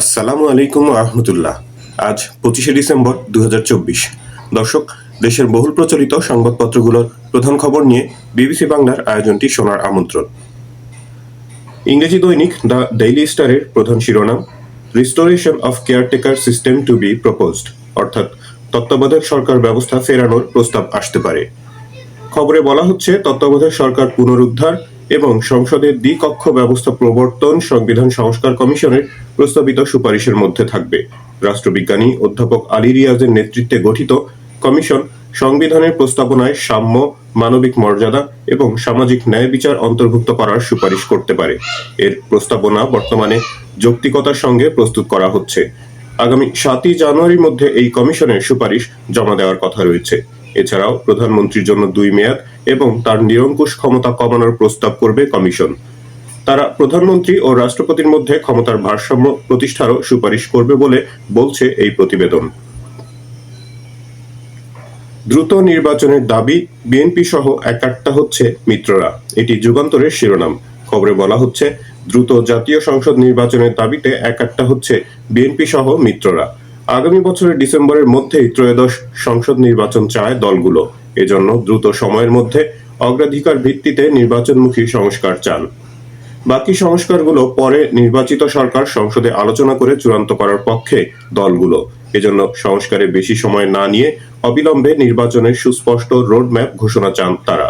আসসালামু আলাইকুম রহমতুল্লাহ। আজ পঁচিশে ডিসেম্বর দু দর্শক, দেশের বহুল প্রচলিত সংবাদপত্রগুলোর প্রধান খবর নিয়ে বিবিসি বাংলার আয়োজনটি শোনার আমন্ত্রণ। ইংরেজি দৈনিক দ্য ডেইলি স্টারের প্রধান শিরোনাম, restoration of caretaker system to be proposed অর্থাৎ তত্ত্বাবধায়ক সরকার ব্যবস্থা ফেরানোর প্রস্তাব আসতে পারে। খবরে বলা হচ্ছে, তত্ত্বাবধায়ক সরকার পুনরুদ্ধার এবং সংসদের দ্বিকক্ষ ব্যবস্থা প্রবর্তন সংবিধান সংস্কার কমিশনের প্রস্তাবিত সুপারিশের মধ্যে থাকবে। রাষ্ট্রবিজ্ঞানী অধ্যাপক আলী রিয়াজের নেতৃত্বে গঠিত কমিশন সংবিধানের প্রস্তাবনায় সাম্য, মানবিক মর্যাদা এবং সামাজিক ন্যায় বিচার অন্তর্ভুক্ত করার সুপারিশ করতে পারে। এর প্রস্তাবনা বর্তমানে যৌক্তিকতার সঙ্গে প্রস্তুত করা হচ্ছে। আগামী সাতই জানুয়ারির মধ্যে এই কমিশনের সুপারিশ জমা দেওয়ার কথা রয়েছে। এছাড়াও প্রধানমন্ত্রীর জন্য দুই মেয়াদ এবং তার নিরঙ্কুশ ক্ষমতা কমানোর প্রস্তাব করবে কমিশন। তারা প্রধানমন্ত্রী ও রাষ্ট্রপতির মধ্যে ক্ষমতার ভারসাম্য প্রতিষ্ঠারও সুপারিশ করবে বলে বলছে এই প্রতিবেদন। দ্রুত নির্বাচনের দাবি বিএনপি সহ একাট্টা হচ্ছে মিত্ররা। এটি যুগান্তরের শিরোনাম। খবরে বলা হচ্ছে, দ্রুত জাতীয় সংসদ নির্বাচনের দাবিতে একাট্টা হচ্ছে বিএনপি সহ মিত্ররা। আগামী বছরের ডিসেম্বরের মধ্যেই ত্রয়োদশ সংসদ নির্বাচন চায় দলগুলো। এজন্য দ্রুত সময়ের মধ্যে অগ্রাধিকার ভিত্তিতে নির্বাচনমুখী সংস্কার চান। বাকি সংস্কারগুলো পরে নির্বাচিত সরকার সংসদে আলোচনা করে চূড়ান্ত করার পক্ষে দলগুলো। এজন্য সংস্কারে বেশি সময় না নিয়ে অবিলম্বে নির্বাচনের সুস্পষ্ট রোডম্যাপ ঘোষণা চান তারা।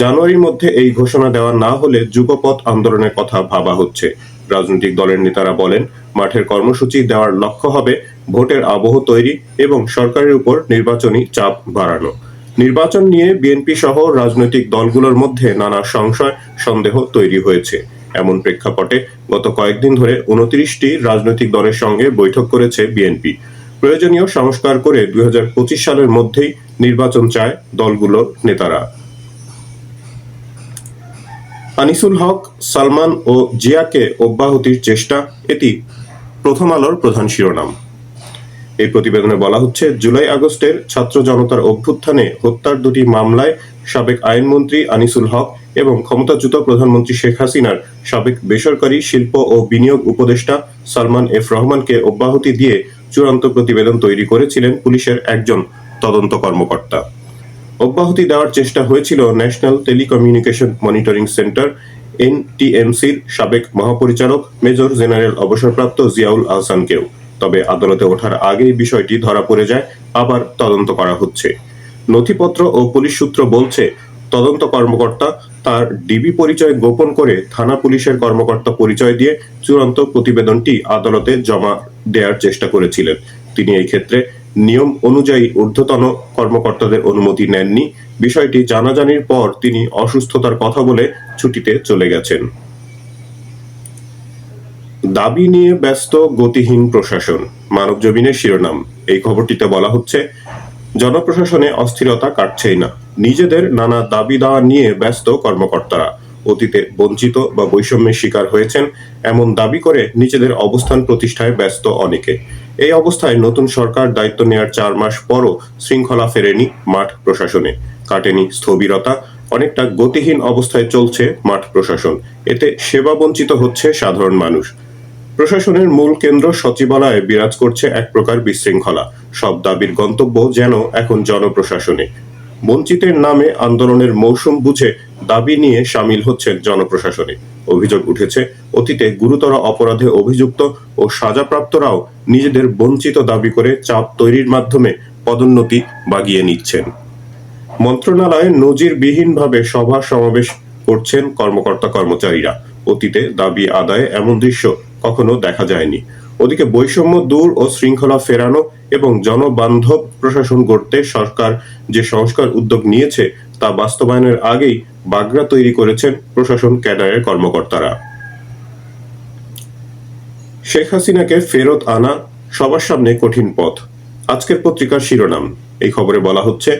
জানুয়ারির মধ্যে এই ঘোষণা দেওয়া না হলে যুগপথ আন্দোলনের কথা ভাবা হচ্ছে। রাজনৈতিক দলের নেতারা বলেন, মাঠের কর্মসূচি দেওয়ার লক্ষ্য হবে ভোটের আবহ তৈরি এবং সরকারের উপর নির্বাচনী চাপ বাড়ানো। নির্বাচন নিয়ে বিএনপি সহ রাজনৈতিক দলগুলোর মধ্যে নানা সংশয়, সন্দেহ তৈরি হয়েছে। এমন প্রেক্ষাপটে গত কয়েকদিন ধরে উনত্রিশটি রাজনৈতিক দলের সঙ্গে বৈঠক করেছে বিএনপি। প্রয়োজনীয় সংস্কার করে দুই হাজার পঁচিশ সালের মধ্যেই নির্বাচন চায় দলগুলোর নেতারা। আনিসুল হক, সালমান ও জিয়াকে অব্যাহতির চেষ্টা, এটি প্রথম আলোর প্রধান শিরোনাম। এই প্রতিবেদনে বলা হচ্ছে, জুলাই আগস্টের ছাত্র জনতার অভ্যুত্থানে হত্যার দুটি মামলায় সাবেক আইনমন্ত্রী আনিসুল হক এবং ক্ষমতাচ্যুত প্রধানমন্ত্রী শেখ হাসিনার সাবেক বেসরকারি শিল্প ও বিনিয়োগ উপদেষ্টা সালমান এফ রহমানকে অব্যাহতি দিয়ে চূড়ান্ত প্রতিবেদন তৈরি করেছিলেন পুলিশের একজন তদন্ত কর্মকর্তা। অব্যাহতি দেওয়ার চেষ্টা হয়েছিল ন্যাশনাল টেলিকমিউনিকেশন মনিটরিং সেন্টার, এনটিএমসির সাবেক মহাপরিচালক, মেজর জেনারেল অবসরপ্রাপ্ত জিয়াউল আহসানকেও। তবে আদালতে ওঠার আগেই বিষয়টি ধরা পড়ে যায়, আবার তদন্ত করা হচ্ছে। নথিপত্র ও পুলিশ সূত্র বলছে, তদন্ত কর্মকর্তা তার ডিবি পরিচয় গোপন করে থানা পুলিশের কর্মকর্তা পরিচয় দিয়ে চূড়ান্ত প্রতিবেদনটি আদালতে জমা দেওয়ার চেষ্টা করেছিলেন। তিনি এই ক্ষেত্রে নিয়ম অনুযায়ী ঊর্ধ্বতন কর্মকর্তাদের অনুমতি নেননি। বিষয়টি জানাজানির পর তিনি অসুস্থতার কথা বলে ছুটিতে চলে গেছেন। দাবি নিয়ে ব্যস্ত গতিহীন প্রশাসন। মানব জমিনের শিরোনাম। এই খবরটিতে বলা হচ্ছে, জনপ্রশাসনে অস্থিরতা কাটছেই না। নিজেদের নানা দাবি দাওয়া নিয়ে ব্যস্ত কর্মকর্তারা। অতীতে বঞ্চিত বা বৈষম্যের শিকার হয়েছেন এমন দাবি করে নিজেদের অবস্থান প্রতিষ্ঠায় ব্যস্ত অনেকে। এই অবস্থায় নতুন সরকার দায়িত্ব নেওয়ার চার মাস পরও শৃঙ্খলা ফেরেনি মাঠ প্রশাসনে। কাটেনি স্থবিরতা, অনেকটা গতিহীন অবস্থায় চলছে মাঠ প্রশাসন। এতে সেবা বঞ্চিত হচ্ছে সাধারণ মানুষ। প্রশাসনের মূল কেন্দ্র সচিবালয়ে বিরাজ করছে এক প্রকার বিশৃঙ্খলা। সব দাবির গন্তব্য যেন এখন জনপ্রশাসনে। বঞ্চিতের নামে আন্দোলনের মৌসুম বুঝে দাবি নিয়ে সামিল হচ্ছেন জনপ্রশাসনে। অভিযোগ উঠেছে, অতীতে গুরুতর অপরাধে অভিযুক্ত ও সাজাপ্রাপ্তরাও নিজেদের বঞ্চিত দাবি করে চাপ তৈরির মাধ্যমে পদোন্নতি বাগিয়ে নিচ্ছেন। মন্ত্রণালয়ে নজিরবিহীনভাবে সভা সমাবেশ করছেন কর্মকর্তা কর্মচারীরা অতীতে দাবি আদায়ে এমন দৃশ্য কখনো দেখা যায়নি। ওদিকে বৈষম্য দূর ও শৃঙ্খলা ফেরানো এবং জনবান্ধব প্রশাসন গড়তে সরকার যে সংস্কার উদ্যোগ নিয়েছে, তা বাস্তবায়নের আগেই বাগড়া তৈরি করেছেন প্রশাসন ক্যাডারের কর্মকর্তারা। শেখ হাসিনাকে ফেরত আনা সবার সামনে কঠিন পথ। আজকের পত্রিকার শিরোনাম। এই খবরে বলা হচ্ছে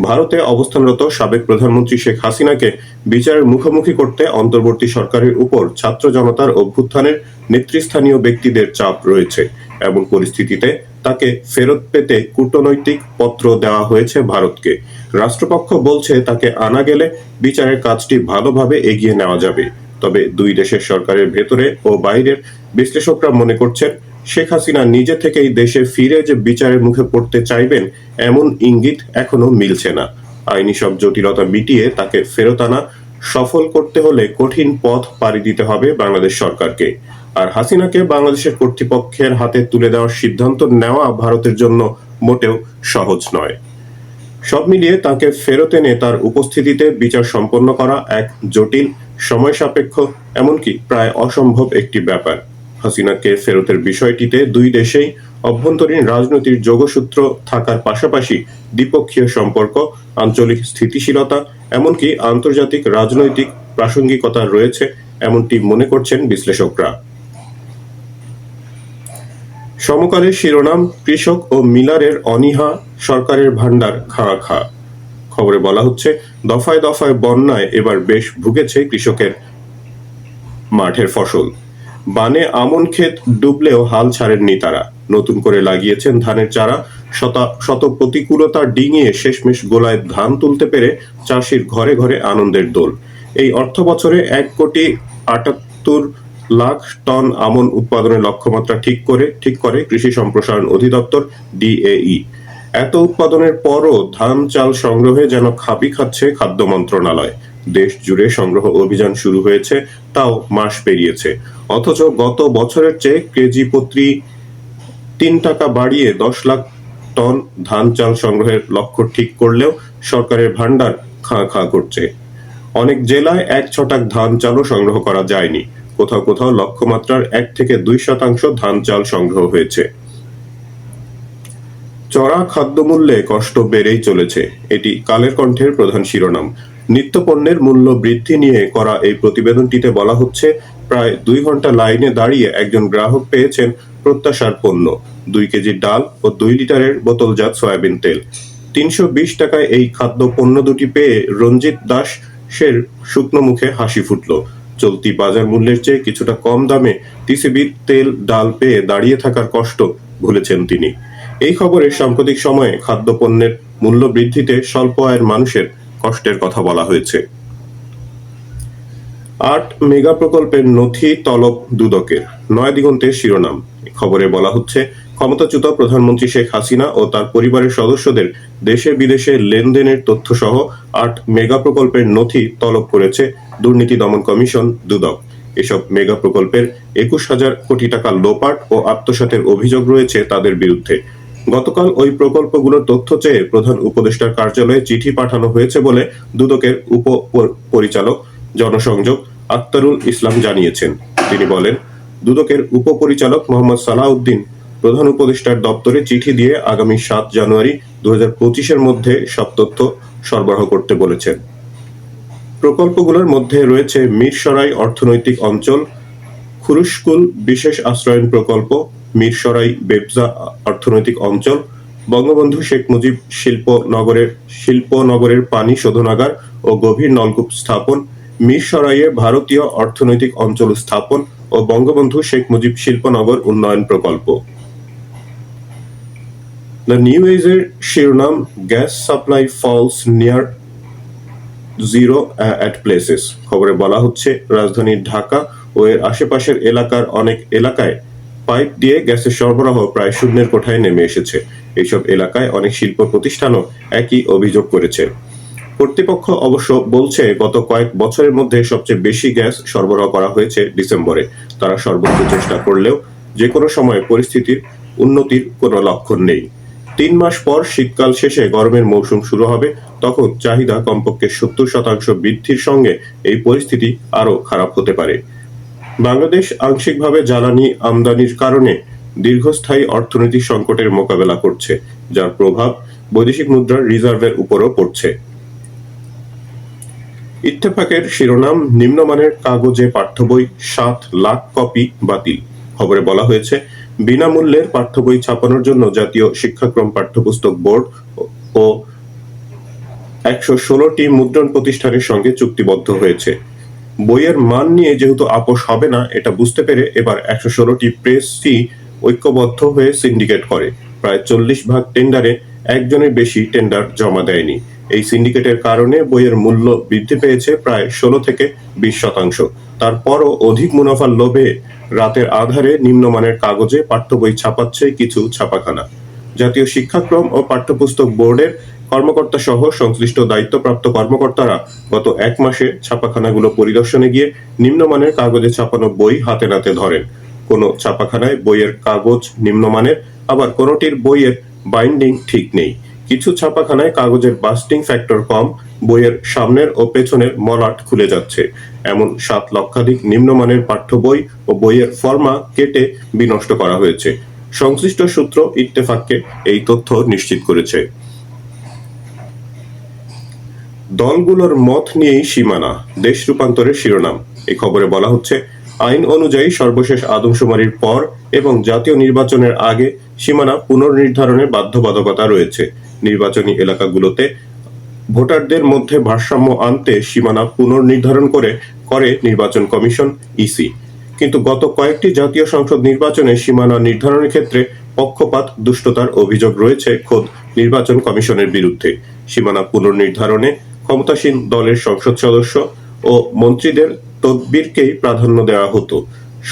ভারতে অবস্থানরত সাবেক প্রধানমন্ত্রী শেখ হাসিনাকে বিচারের মুখোমুখি করতে অন্তর্বর্তী সরকারের উপর ছাত্র জনতার অভ্যুত্থানের নেতৃস্থানীয় ব্যক্তিদের চাপ রয়েছে এমন পরিস্থিতিতে তাকে ফেরত পেতে কূটনৈতিক পত্র দেওয়া হয়েছে ভারতকে। রাষ্ট্রপক্ষ বলছে তাকে আনা গেলে বিচারের কাজটি ভালোভাবে এগিয়ে নেওয়া যাবে। তবে দুই দেশের সরকারের ভেতরে ও বাইরের বিশ্লেষকরা মনে করছেন শেখ হাসিনা নিজে থেকেই দেশে ফিরে যে বিচারের মুখে পড়তে চাইবেন, এমন ইঙ্গিত এখনও মিলছে না। আইনি সব জটিলতা মিটিয়ে তাকে ফেরত আনা সফল করতে হলে কঠিন পথ পাড়ি দিতে হবে বাংলাদেশ সরকারকে। আর হাসিনাকে বাংলাদেশের কর্তৃপক্ষের হাতে তুলে দেওয়ার সিদ্ধান্ত নেওয়া ভারতের জন্য মোটেও সহজ নয়। সব মিলিয়ে তাকে ফেরত এনে তার উপস্থিতিতে বিচার সম্পন্ন করা এক জটিল, সময় সাপেক্ষ, এমনকি প্রায় অসম্ভব একটি ব্যাপার। হাসিনাকে ফেরতের বিষয়টিতে দুই দেশেই অভ্যন্তরীণ রাজনৈতিক যোগসূত্র থাকার পাশাপাশি দ্বিপক্ষীয় সম্পর্ক, আঞ্চলিক স্থিতিশীলতা, এমনকি আন্তর্জাতিক রাজনৈতিক প্রাসঙ্গিকতা রয়েছে, এমনটি মনে করছেন বিশ্লেষকরা। সমকালের শিরোনাম, কৃষক ও মিলারের অনীহা, সরকারের ভাণ্ডার খাঁ খা খবরে বলা হচ্ছে, দফায় দফায় বন্যায় এবার বেশ ভুগেছে কৃষকের মাঠের ফসল। বানে আমন ক্ষেত ডুবলেও হাল ছাড়েননি তারা। নতুন করে লাগিয়েছেন ধানের চারা। শত প্রতিকূলতা ডিঙিয়ে শেষমেশ গোলায় ধান তুলতে পেরে চাষির ঘরে ঘরে আনন্দের দোল। এই অর্থ বছরে এক কোটি আটাত্তর লাখ টন আমন উৎপাদনের লক্ষ্যমাত্রা ঠিক করে ঠিক করে কৃষি সম্প্রসারণ অধিদপ্তর, ডিএই। এত উৎপাদনের পরও ধান চাল সংগ্রহে যেন খাপি খাচ্ছে খাদ্য মন্ত্রণালয়। দেশ জুড়ে সংগ্রহ অভিযান শুরু হয়েছে, তাও মাস পেরিয়েছে। অথচ গত বছরের চেয়ে কেজি প্রতি তিন টাকা বাড়িয়ে দশ লাখ টন ধান চাল সংগ্রহের লক্ষ্য ঠিক করলেও সরকারের ভান্ডার খাঁ খাঁ করছে। অনেক জেলায় এক ছটাক ধান চালও সংগ্রহ করা যায়নি। কোথাও কোথাও লক্ষ্যমাত্রার এক থেকে দুই শতাংশ ধান চাল সংগ্রহ হয়েছে। চড়া খাদ্যমূল্যে কষ্ট বেড়েই চলেছে। এটি কালের কণ্ঠের প্রধান শিরোনাম। নিত্যপণ্যের মূল্য বৃদ্ধি নিয়ে করা এই প্রতিবেদনটিতে বলা হচ্ছে, প্রায় দুই ঘণ্টা লাইনে দাঁড়িয়ে একজন গ্রাহক পেয়েছেন প্রত্যাশার পণ্য। দুই কেজি ডাল ও দুই লিটারের বোতলজাত সয়াবিন তেল। তিনশো বিশ টাকায় এই খাদ্য পণ্য দুটি পেয়ে রঞ্জিত দাস সের শুকনো মুখে হাসি ফুটল। চলতি বাজার মূল্যের চেয়ে কিছুটা কম দামে টিসিবির তেল ডাল পেয়ে দাঁড়িয়ে থাকার কষ্ট ভুলেছেন তিনি। এই খবরে সাম্প্রতিক সময়ে খাদ্যপণ্যের মূল্য বৃদ্ধিতে স্বল্প আয়ের মানুষের কষ্টের কথা বলা হয়েছে। আট মেগা প্রকল্পের নথি তলব দুদকের। নয় দিগন্তের শিরোনাম। খবরে বলা হচ্ছে, ক্ষমতাচ্যুত প্রধানমন্ত্রী শেখ হাসিনা ও তার পরিবারের সদস্যদের দেশে বিদেশে লেনদেনের তথ্য সহ আট মেগা প্রকল্পের নথি তলব করেছে দুর্নীতি দমন কমিশন দুদক। এসব মেগা প্রকল্পের একুশ হাজার কোটি টাকা লোপাট ও আত্মসাতের অভিযোগ রয়েছে তাদের বিরুদ্ধে। গতকাল ওই প্রকল্পগুলোর তথ্য চেয়ে প্রধান উপদেষ্টার কার্যালয়ে চিঠি পাঠানো হয়েছে বলে দুদকের উপ পরিচালক জনসংযোগ আক্তারুল ইসলাম জানিয়েছেন। তিনি বলেন, দুদকের উপপরিচালক মোহাম্মদ সালাউদ্দিন প্রধান উপদেষ্টার দপ্তরে চিঠি দিয়ে আগামী সাত জানুয়ারি দু হাজার পঁচিশের মধ্যে সব তথ্য সরবরাহ করতে বলেছেন। প্রকল্পগুলোর মধ্যে রয়েছে মিরসরাই অর্থনৈতিক অঞ্চল, খুরুশকুল বিশেষ আশ্রয়ন প্রকল্প মিরসরাই বেবজা অর্থনৈতিক অঞ্চল। বঙ্গবন্ধু শেখ মুজিব শিল্প নগরের শিল্পনগরের পানি শোধনাগার ও গভীর নলকূপ স্থাপন, মিরসরাইয়ে ভারতীয় অর্থনৈতিক অঞ্চল স্থাপন ও বঙ্গবন্ধু শেখ মুজিব শিল্পনগর উন্নয়ন প্রকল্প। দ্য নিউ এজের শিরোনাম gas supply falls near zero at places খবরে বলা হচ্ছে, রাজধানী ঢাকা ও এর আশেপাশের এলাকার অনেক এলাকায় পাইপ দিয়ে গ্যাসের সরবরাহ প্রায় শূন্যের কোঠায় নেমে এসেছে। এইসব এলাকায় অনেক শিল্প প্রতিষ্ঠানও একই অভিযোগ করেছে। কর্তৃপক্ষ অবশ্য বলছে, গত কয়েক বছরের মধ্যে সবচেয়ে বেশি গ্যাস সরবরাহ করা হয়েছে ডিসেম্বরে। তারা সর্বোচ্চ চেষ্টা করলেও যে কোনো সময় পরিস্থিতির উন্নতির কোনো লক্ষণ নেই। তিন মাস পর শীতকাল শেষে গরমের মৌসুম শুরু হবে, তখন চাহিদা কমপক্ষে সত্তর শতাংশ বৃদ্ধির সঙ্গে এই পরিস্থিতি আরও খারাপ হতে পারে। বাংলাদেশ আংশিকভাবে জ্বালানি আমদানির কারণে দীর্ঘস্থায়ী অর্থনৈতিক সংকটের মোকাবেলা করছে, যার প্রভাব বৈদেশিক মুদ্রার রিজার্ভের উপরও পড়ছে। ইত্তেফাকের শিরোনাম, নিম্নমানের কাগজে পাঠ্যবই সাত লাখ কপি বাতিল। খবরে বলা হয়েছে, বিনামূল্যের পাঠ্যবই ছাপানোর জন্য জাতীয় শিক্ষাক্রম পাঠ্যপুস্তক বোর্ড ও একশো ষোলোটি মুদ্রণ প্রতিষ্ঠানের সঙ্গে চুক্তিবদ্ধ হয়েছে। বইয়ের মান নিয়ে যেহেতু আপোষ হবে না, এটা বুঝতে পেরে এবার একশো ষোলোটি প্রেসই ঐক্যবদ্ধ হয়ে সিন্ডিকেট করে। প্রায় চল্লিশ ভাগ টেন্ডারে একজনের বেশি টেন্ডার জমা দেয়নি। এই সিন্ডিকেটের কারণে বইয়ের মূল্য বৃদ্ধি পেয়েছে প্রায় ষোলো থেকে বিশ শতাংশ। তারপরও অধিক মুনাফার লোভে রাতের আধারে নিম্নমানের কাগজে পাঠ্য বই ছাপাচ্ছে কিছু ছাপাখানা। জাতীয় শিক্ষাক্রম ও পাঠ্যপুস্তক বোর্ডের কর্মকর্তা সহ সংশ্লিষ্ট দায়িত্বপ্রাপ্ত কর্মকর্তারা গত এক মাসে ছাপাখানাগুলো পরিদর্শনে গিয়ে নিম্নমানের কাগজে ছাপানো বই হাতে নাতে ধরেন। কোনো ছাপাখানায় বইয়ের কাগজ নিম্নমানের, আবার কোনোটির বইয়ের বাইন্ডিং ঠিক নেই। কিছু ছাপাখানায় কাগজের বাস্টিং ফ্যাক্টর কম, বইয়ের সামনের ও পেছনের মলাট খুলে যাচ্ছে। এমন সাত লক্ষাধিক নিম্নমানের পাঠ্য বই ও বইয়ের ফর্মা কেটে বিনষ্ট করা হয়েছে। সংশ্লিষ্ট সূত্র ইত্তেফাককে এই তথ্য নিশ্চিত করেছে। দলগুলোর মত নিয়েই সীমানা, দেশ রূপান্তরের শিরোনাম। এই খবরে বলা হচ্ছে, আইন অনুযায়ী সর্বশেষ আদমশুমারির পর এবং জাতীয় নির্বাচনের আগে সীমানা পুনর্নির্ধারণের বাধ্যবাধকতা রয়েছে। নির্বাচনী এলাকাগুলোতে ভোটারদের মধ্যে ভারসাম্য আনতে সীমানা পুনর্নির্ধারণ করে করে নির্বাচন কমিশন, ইসি। কিন্তু গত কয়েকটি জাতীয় সংসদ নির্বাচনে সীমানা নির্ধারণের ক্ষেত্রে পক্ষপাত, দুষ্টতার অভিযোগ রয়েছে খোদ নির্বাচন কমিশনের বিরুদ্ধে। সীমানা পুনর্নির্ধারণে ক্ষমতাসীন দলের সংসদ সদস্য ও মন্ত্রীদের তদবিরকেই প্রাধান্য দেওয়া হতো।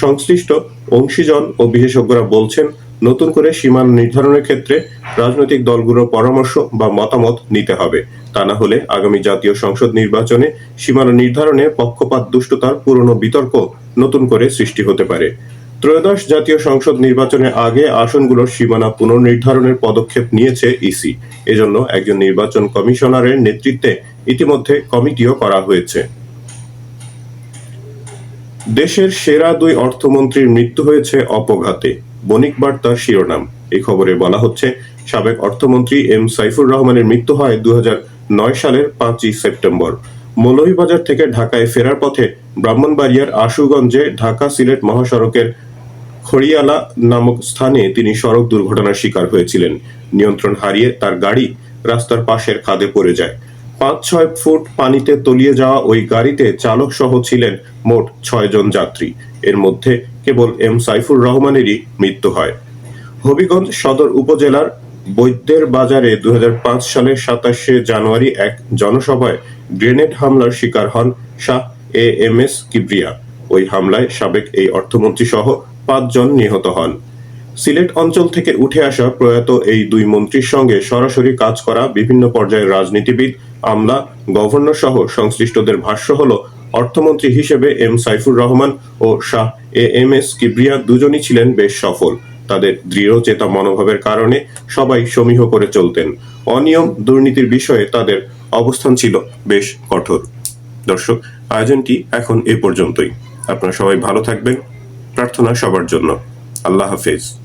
সংশ্লিষ্ট অংশীজন ও বিশেষজ্ঞরা বলছেন, নতুন করে সীমানা নির্ধারণের ক্ষেত্রে রাজনৈতিক দলগুলোর পরামর্শ বা মতামত নিতে হবে। তা না হলে আগামী জাতীয় সংসদ নির্বাচনে সীমানা নির্ধারণে পক্ষপাত দুষ্টতার পুরনো বিতর্ক নতুন করে সৃষ্টি হতে পারে। ত্রয়োদশ জাতীয় সংসদ নির্বাচনের আগে আসনগুলোর সীমানা পুনর্নির্ধারণের পদক্ষেপ নিয়েছে ইসি। এজন্য একজন নির্বাচন কমিশনারের নেতৃত্বে ইতিমধ্যে কমিটিও করা হয়েছে। দেশের সেরা দুই অর্থমন্ত্রীর মৃত্যু হয়েছে অপঘাতে। বণিক বার্তার শিরোনাম। এই খবরে বলা হচ্ছে, সাবেক অর্থমন্ত্রী এম সাইফুর রহমানের মৃত্যু হয় দু সালের পাঁচই সেপ্টেম্বর। মৌলভীবাজার থেকে ঢাকায় ফেরার পথে ব্রাহ্মণবাড়িয়ার আশুগঞ্জে ঢাকা সিলেট মহাসড়কের খড়িয়ালা নামক স্থানে তিনি সড়ক দুর্ঘটনার শিকার হয়েছিলেন। নিয়ন্ত্রণ হারিয়ে তার গাড়ি রাস্তার পাশের খাদে পড়ে যায়। পাঁচ, ছয় ফুট পানিতে তলিয়ে যাওয়া ওই গাড়িতে চালক সহ ছিলেন মোট ছয় জন যাত্রী। এর মধ্যে কেবল এম সাইফুর রহমানেরই মৃত্যু হয়। হবিগঞ্জ সদর উপজেলার বৈদ্যের বাজারে দু হাজার পাঁচ সালের সাতাশে জানুয়ারি এক জনসভায় গ্রেনেড হামলার শিকার হন Shah A M S Kibria. ওই হামলায় সাবেক এই অর্থমন্ত্রী সহ পাঁচজন নিহত হন। সিলেট অঞ্চল থেকে উঠে আসা প্রয়াত এই দুই মন্ত্রীর সঙ্গে সরাসরি কাজ করা বিভিন্ন পর্যায়ের রাজনীতিবিদ, আমলা, গভর্নর সহ সংশ্লিষ্টদের ভাষ্য হল, অর্থমন্ত্রী হিসেবে M Saifur Rahman O Shah A M S Kibria দুজনই ছিলেন বেশ সফল। তাদের দৃঢ় চেতা মনোভাবের কারণে সবাই সমীহ করে চলতেন। অনিয়ম, দুর্নীতির বিষয়ে তাদের অবস্থান ছিল বেশ কঠোর। দর্শক, আয়োজনটি এখন এ পর্যন্তই। আপনারা সবাই ভালো থাকবেন। প্রার্থনা সবার জন্য। আল্লাহ হাফেজ।